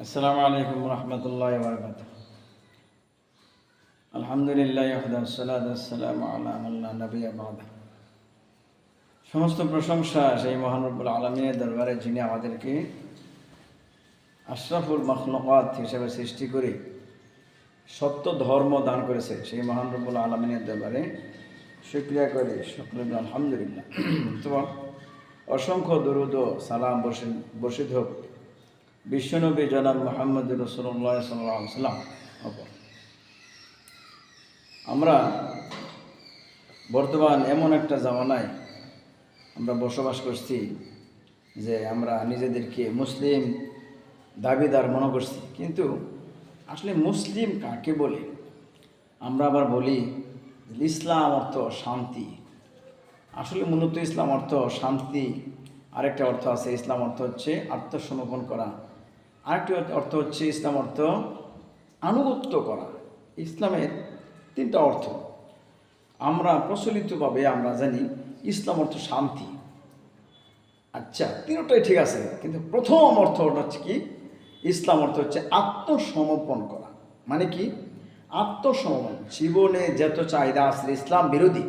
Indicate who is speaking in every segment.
Speaker 1: আসসালামু আলাইকুম রহমতুল্লাহ বরকাত আলহামদুলিল্লাহ সালাম আল্লাহ নবী আবাদ সমস্ত প্রশংসা সেই মহানবুল আলমিনের দরবারে যিনি আমাদেরকে আশরাফুল মখলকাত হিসেবে সৃষ্টি করে সত্য ধর্ম দান করেছে, সেই মহানবুল আলমিনের দরবারে শুক্রিয়া করে সকলে আলহামদুলিল্লাহ। তোমার অসংখ্য দরুদ সালাম বসে বসিত হোক। বিশ্বনবী জনাব মোহাম্মদ রসুল্লাহ সাল্লাম ওপর আমরা বর্তমান এমন একটা জামানায় আমরা বসবাস করছি যে আমরা নিজেদেরকে মুসলিম দাবিদার মনে করছি। কিন্তু আসলে মুসলিম কাকে বলে? আমরা আবার বলি ইসলাম অর্থ শান্তি। আসলে মূলত ইসলাম অর্থ শান্তি। আরেকটা অর্থ আছে, ইসলাম অর্থ হচ্ছে আত্মসমর্পণ করা। আরেকটি অর্থ হচ্ছে ইসলাম অর্থ আনুগত্য করা। ইসলামের তিনটা অর্থ। আমরা প্রচলিতভাবে আমরা জানি ইসলাম অর্থ শান্তি। আচ্ছা তিনটাই ঠিক আছে, কিন্তু প্রথম অর্থ হচ্ছে কি? ইসলাম অর্থ হচ্ছে আত্মসমর্পণ করা। মানে কি? আত্মসমর্পণ। জীবনে যত চাহিদা আছে, ইসলাম বিরোধী।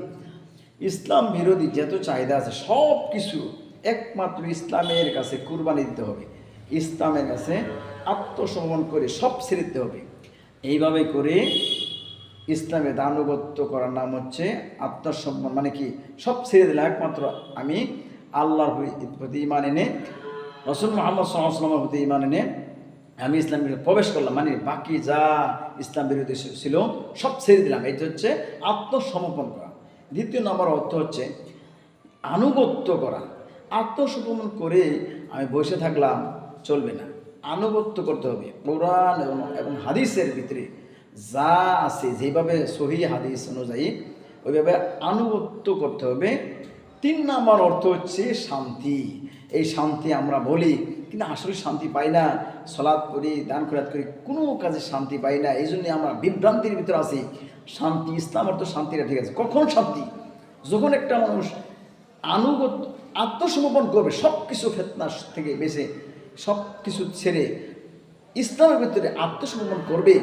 Speaker 1: ইসলাম বিরোধী যত চাহিদা আছে সব কিছু একমাত্র ইসলামের কাছে কুরবানি দিতে হবে। ইসলামের কাছে আত্মসমর্পণ করে সব ছেড়ে দিতে হবে। এইভাবে করে ইসলামের দানুগত্য করার নাম হচ্ছে আত্মসম্মান মানে কি? সব ছেড়ে দিলে একমাত্র আমি আল্লাহর প্রতি ইমান এনে, রসুল মোহাম্মদ সাল্লামের প্রতি ইমান এনে আমি ইসলাম ইসলামের প্রবেশ করলাম। মানে বাকি যা ইসলাম বিরোধী ছিল সব ছেড়ে দিলাম। এটা হচ্ছে আত্মসমর্পণ করা। দ্বিতীয় নম্বর অর্থ হচ্ছে আনুগত্য করা। আত্মসমর্পণ করে আমি বসে থাকলাম চলবে না। আনুগত্য করতে হবে। কোরআন এবং হাদিসের ভিতরে যা আছে, যেভাবে সহি হাদিস অনুযায়ী, ওইভাবে আনুগত্য করতে হবে। তিন নম্বর অর্থ হচ্ছে শান্তি। এই শান্তি আমরা বলি, কিন্তু আসলে শান্তি পাই না। সলাদ করি, দান খরাত করি, কোনো কাজে শান্তি পাই না। এই জন্যে আমরা বিভ্রান্তির ভিতরে আছি। শান্তি, ইসলাম অর্থ শান্তিটা ঠিক আছে। কখন শান্তি? যখন একটা মানুষ আনুগত, আত্মসমর্পণ করবে সব কিছু ফেতনা থেকে বেছে সব কিছু ছেড়ে ইসলামের ভিতরে আত্মসমর্পণ করবে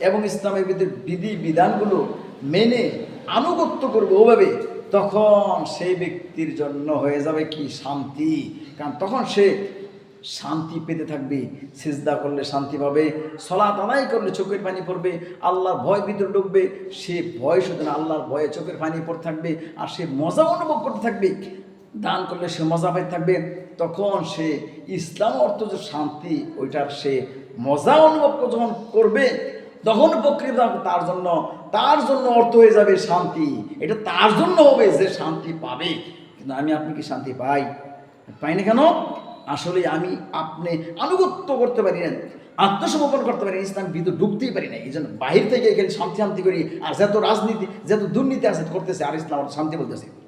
Speaker 1: এবং ইসলামের ভিতরে বিধি বিধানগুলো মেনে আনুগত্য করবে ওভাবে, তখন সেই ব্যক্তির জন্য হয়ে যাবে কি? শান্তি। কারণ তখন সে শান্তি পেতে থাকবে, সিজদা করলে শান্তি পাবে, সলাত আদায় করলে চোখের পানি পড়বে, আল্লাহর ভয় ভিতরে ঢুকবে, সে ভয় শুধু না, আল্লাহর ভয়ে চোখের পানি পড়তে থাকবে, আর সে মজা অনুভব করতে থাকবে। দান করলে সে মজা পাই থাকবে। তখন সে ইসলাম অর্থ যে শান্তি, ওইটার সে মজা অনুভব যখন করবে, তখন প্রকৃত তার জন্য। তার জন্য অর্থ হয়ে যাবে শান্তি। এটা তার জন্য হবে যে শান্তি পাবে। কিন্তু আমি আপনি কি শান্তি পাই? পাই না কেন? আসলে আমি আপনি আনুগত্য করতে পারি না, আত্মসমর্পণ করতে পারি ইসলাম বিদ্যুৎ ঢুকতেই পারি না। এই জন্য বাহির থেকে এখানে শান্তি শান্তি করি। আর যত রাজনীতি, যত দুর্নীতি আছে, করতেছে, আর ইসলাম শান্তি বলতেছে।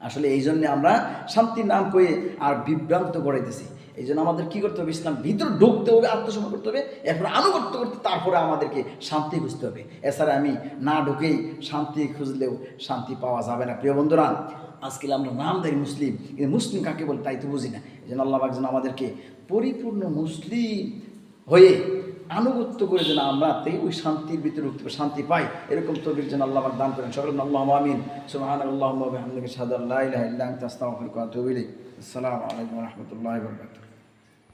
Speaker 1: আসলে এই জন্যে আমরা শান্তির নাম করে আর বিভ্রান্ত করাইতেছি। এই জন্য আমাদের কী করতে হবে? ইসলাম ভিতরে ঢুকতে হবে, আত্মসমর্পণ করতে হবে, এরপরে আনুগত্য করতে তারপরে আমাদেরকে শান্তি খুঁজতে হবে। এছাড়া আমি না ঢুকেই শান্তি খুঁজলেও শান্তি পাওয়া যাবে না। প্রিয় বন্ধুরা আজকে আমরা নামদারি মুসলিম, কিন্তু মুসলিম কাকে বলে তাই তো বুঝি না। এই জন্য আল্লাহ যেন আমাদেরকে পরিপূর্ণ মুসলিম হয়ে আনুগত্য করে যেন আমরা ওই শান্তির ভিতরে উঠতে শান্তি পাই। এরকম তবির যেন আল্লাহ দান করেন। সকল আল্লাহ আমিন। সুবহান আল্লাহ আসসালামু আলাইকুম রহমতুল্লাহ বারাকাতুহু।